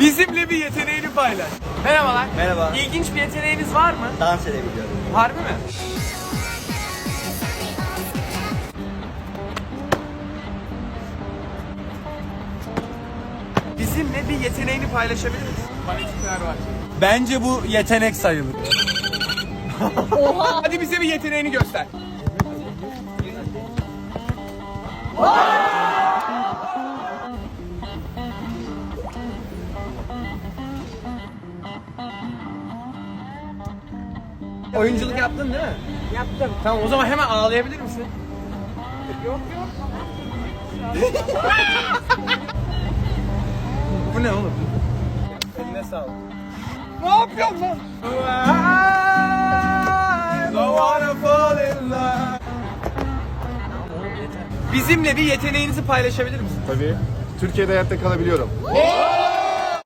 Bizimle bir yeteneğini paylaş. Merhabalar. Merhaba. İlginç bir yeteneğiniz var mı? Dans edebiliyorum. Harbi mi? Bizimle bir yeteneğini paylaşabilir misin? Var. Bence bu yetenek sayılır. Oha! Hadi bize bir yeteneğini göster. Oyunculuk yaptın değil mi? Yaptım. Tamam o zaman hemen ağlayabilir misin? Yok yok. Bu ne oğlum? Eline sağlık. Ne yapıyorsun lan? Bizimle bir yeteneğinizi paylaşabilir misin? Tabii. Türkiye'de hayatta kalabiliyorum.